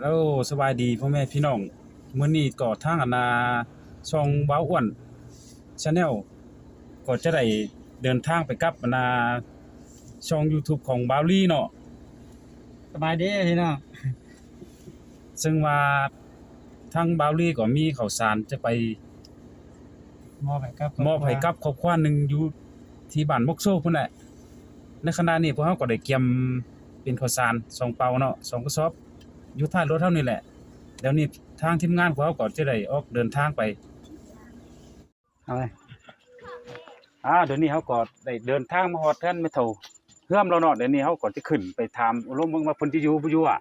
แล้วสบายดีพ่อแม่พี่น้องมื้อนี้ก็ทางอนาช่องว้าวอ้วน Channel ก็จะได้เดินทางไปกับอนาช่อง YouTube ของบาวลี่เนาะสบายดีพี่น้องซึ่งว่าทางบาวลี่ก็มีข้าวสารจะไปมอบให้กับมอบให้กับครอบครัวหนึงอยู่ที่บ้านมกโซพุ่นแหละในขณะนี้พวกเราก็ได้เตรียมเป็นข้าวสารสองเปาเนาะสองกระสอบ อยู่ท้ายรถเท่านี้แหละเดี๋ยวนี้ทางทีมงานของเราก็จะได้ออกเดินทางไปเอาไปอ่าเดี๋ยวนี้เขาก็ได้เดินทางมาฮอดแท่นไม่เท่าเฮือมเราเนาะเดี๋ยวนี้เขาก็จะขึ้นไปถามอารมเบิ่งว่าพนสิอยู่บ่อยู่อะ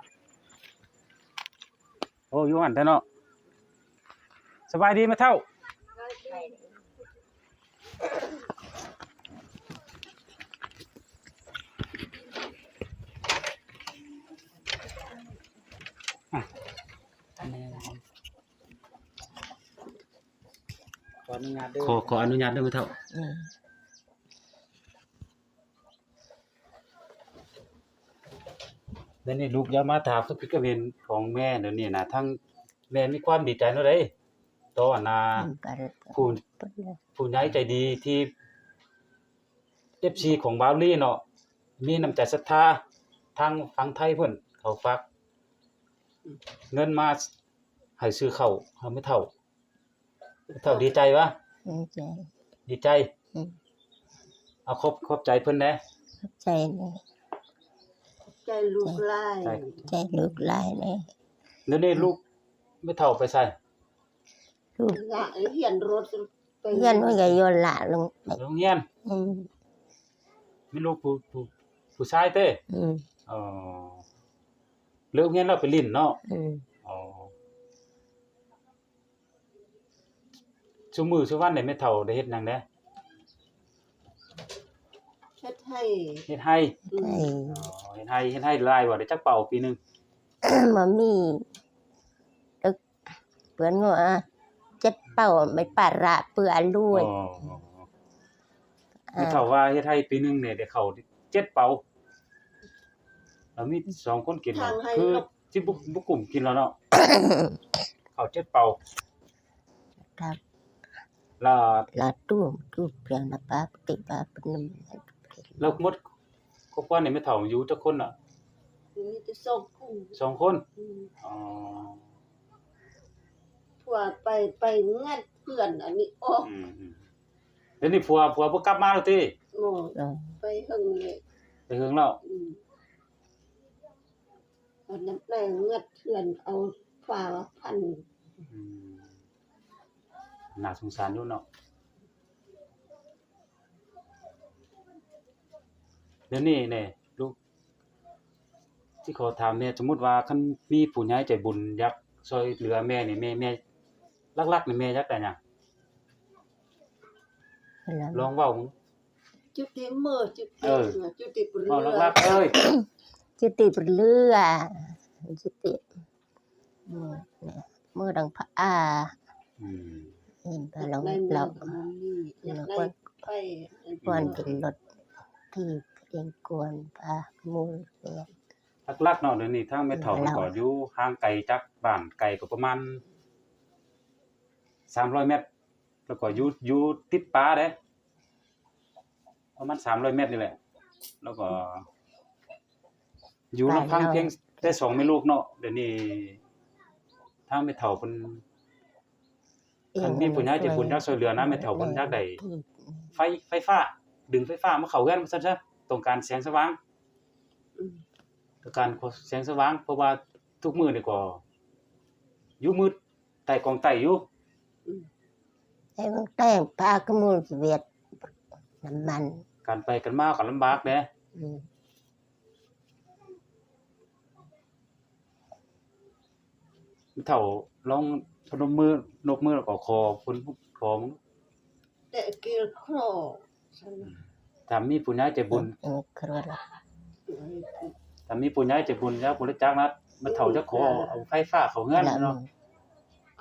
โอ้อยู่หั่นแท้เนาะสบายดีไหมเท่า อันนี้ขออ นุญาตเด้อขอขออนุญาตด้วยไหมเท่าอืมเดี๋ยวนี้ลูกอย่ามาถามสุขกระเวนของแม่เดี๋ยวนี้นะทั้งแม่มีความดีใจเนาะเด้ต่ออันนาผู้ผู้ใหญ่ใจดีที่ FC ของบาวลี่เนาะมีน้ำใจศรัทธาทางฝั่งไทยเพิ่นเขาฝากเงินมาให้ซื้อข้าวเฮาไม่เท่า เท่าดีใจวะดีใจดีใจอืมเอาขอบขอบใจเพิ่นแหน่ใจเลยใจลูกไล่ใจใจลูกหลายเลยเดี๋ยวนี้ลูกไม่เท่าไปใส่ลูกละเหียนรถไปเพื่อนว่าจะโยนหละลงไปโรงเรียนอืมมีลูกผู้ผู้ผู้ชายเต้อืมอ๋อเลิกเรียนแล้วไปลิ้นเนาะอืมอ๋ ชุมือชุวันได้ไม่เท่าได้เฮ็ดหยังแหน่เช็ดให้เฮ็ดให้อืไอ้มอ๋อเฮ็ดให้เฮ็ดให้หลายบ่ได้จักเป่าปีหนึง มามีตึกเปือนว่าเจ็ดเป่าไม่ปาระเปื่อลุอ๋ยอไม่เท่าว่าเฮ็ดให้ปีหนึงเนี่ยได้เข้าเจ็ดเป่าแล้วมีสองคนกินเนาะคือสิบ่บ่กลุ่มกินแล้วเนาะ เข้าเจ็ดเป่าครับ แล้วลาตู้ตู้เปลี่ยนนะป้าปฏิบัติเป็นแล้วหมดครอบครัวนี่ไม่เท่าอยู่จักคนน่ะมีแต่ส่งผู้สองคนอืมอ๋อทั่วไปไปงัดเพื่อนอันนี้ออกอืมอืมเดี๋ยวนี้ผัวผัวบ่กลับมาแล้วติโง่ไปหึงเลยไปเฮิงแล้วอืมตอนนั้นแม่งัดเพื่อนเอาฝ่าพันอืม น่าสงสารอยู่เนาะเดี๋ยวนี้เนี่ยลูกที่ขอถามเนี่ยสมมุติว่าคันมีผู้ใหญ่ใจบุญอยากช่วยเหลือแม่นี่แม่แม่ลักๆนี่แม่อยากได้หยังลองเว้ามึงจุดที่มือจุดเอที่อจุดที่เปลืเว้าอลักๆเอ้ยจิติเป็นเรือจิติมือเนี่ยมือดังพระอา อืม เห็นพอยาเรากได้เราเงินนี่อยากได้ไปควรเป็นรถที่เรียนกวนพามูลเรือลักๆเนาะเดี๋ยวนี้ทางแม่เฒ่ามันก็อยู่ห่างไกลจากบ้านไกลก็ประมาณ300เมตร แล้วก็อยู่อยู่ติดป่าเด้ประมาณ300เมตรนี่แหละ แล้วก็อยู่ลำพังเพียงแต่สองแม่ลูกเนาะเดี๋ยวนี้ทางแม่เฒ่าเพิ่น คันมีผู้ใหญ่ใจบุญอยากช่วยเหลือนะแม่แถวเพิ่นอยากได้ไฟไฟฟ้า ดึงไฟฟ้ามาเข้าเฮือนซั่นซะต้องการแสงสว่างอืมต้องการแสงสว่าง เพราะว่าทุกมื้อนี่ก็อยู่มืดใต้กองไต้อยู่ไอ้มันแต่งพากมูลเวียดน้ำมัน การไปกันมาก็ลำบากแหน่อืม แม่ เฒ่าลองพนมมือนกมือแล้วก็ขอเพิ่นของแต่เกี่ยวครอฉันถ้ามีผู้ใหญ่ใจบุญเออครัวละถ้ามีผู้ใหญ่ใจบุญแล้วบริจาคนะแม่เฒ่าจะขอเอาไฟฟ้าเข้าเฮือนละเนาะ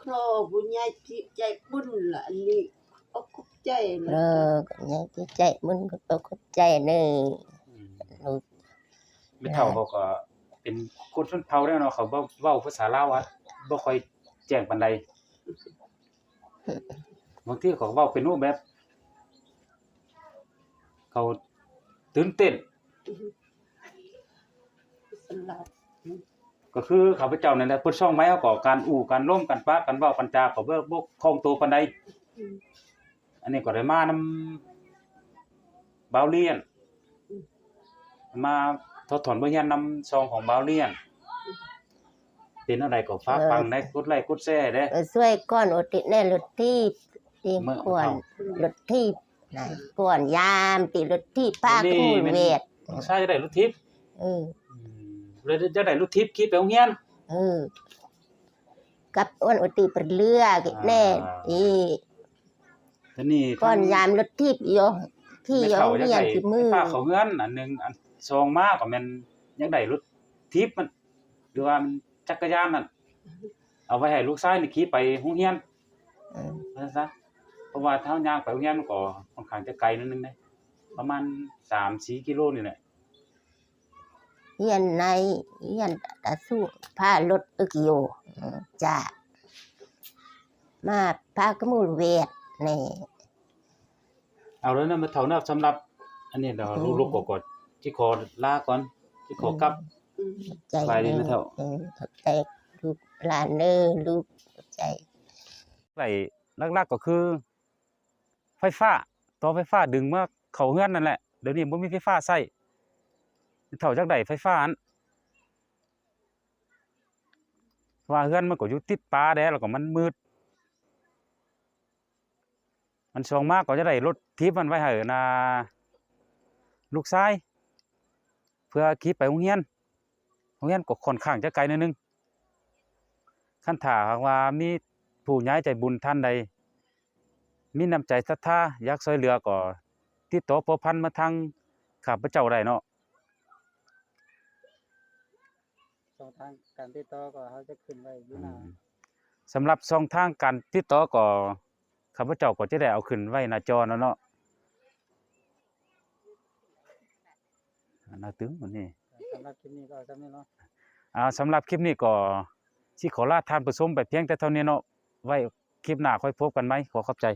ครอบุญใหญ่ที่ใจบุญล่ะอันนี้เอาคุกใจเอล่ะอก็ยังจะใจมันก็ตกใจเนออืมลูกแม่เฒ่าเขาก็เป็นคนชนเผ่าแล้วเนาะเขาบ่เว้าภาษาลาวอะ บ่ค่อยแจ้งปานใดบางทีเขาก็เว้าเป็นรูปแบบ เขาตื่นเต้น สลัดก็คือข้าพเจ้านั่นแหละเพิ่นช่องไม้เอาก็การอู้การร่วมกันปะกันเว้ากันจาก็บ่บ่คล่องตัวปานใดอืมอันนี้ก็ได้มานำบาวเลียน มาทดถอนบทเรียนนำซองของบาวเลียน เป็นอะไรก็ฝากฟังได้กดไลค์กดแชร์เด้เออช่วยก้อนอดติดแน่รถที่ตีเมื่อก่อนเอารถที่นะก่อนยามตีรถที่ป้านี่คู่มันเวทน้องชายจะได้รถทิพย์เอออืมเลยจะได้รถทิพย์ขี่ไปโรงเรียนเออกับอ้วนอดติเป็นเรือกิแน่อ่าอีทีนี้ก้อนยามรถที่โยที่ไม่โยเข้าจะเรียนได้ที่มือฝากเขาเฮือนอันหนึงอันซองมาก็แม่นยังได้รถทิพย์มันหรือว่ามัน จักรยานนั่นเอาไว้ให้ลูกชายนี่ขี่ไปโรงเรียนเออว่าซะเพราะว่าเท้าย่างไปโรงเรียนมันก็ค่อนข้างจะไกลนิดนึงเด้ประมาณ3-4กิโลนี่แหละเรียนในเรียนตะสู้ผ้ารถอึกโยอืมจ้ามาพากมูลเวทนี่ เอาแล้วนะมาเท่านะสำหรับ อันนี้เดี๋ยวอืม ลูกๆก็กดที่ขอลาก่อนที่ขอกลับอืม ใจสบายดีไหมเท่าเออเข้าใจลูกหลานเนอลูกข้าใจไส่หลักๆก็คือ ไฟฟ้าต่อไฟฟ้าดึงมาเขาเฮือนนั่นแหละเดี๋ยวนี้บ่มีไฟฟ้าใช้เท่าจักไดไฟฟ้าอันว่าเฮือนมันก็อยู่ติดป่าแด้แล้วก็มันมืด มันส่งมากก็จะได้รถทิพย์มันไว้ให้นาลูกชายเพื่อขี่ไปโรงเรียน รงเรียนก็ค่อนข้างจะไกลนิดนึงคันถ้าหากว่ามีผู้ย้ายใจบุญท่านใด มีน้ำใจศรัทธาอยากช่วยเหลือก็ติดต่อพัวพันมาทางข้าพเจ้าได้เนาะช่องทางการติดต่อก็เขาจะขึ้นไว้อยู่หน้าสำหรับช่องทางการติดต่อก็ข้าพเจ้าก็จะได้เอาขึ้นไว้หน้าจอแล้วเนาะน่าตึงวันนี้ สำหรับคลิปนี้ก็เอาซ้ำนี้เนาะอ่าสำหรับคลิปนี้ก็ที่ขอลาทานผู้ชมไปเพียงแต่เท่านี้เนาะไว้คลิปหน้าค่อยพบกันไหมขอขอบใจ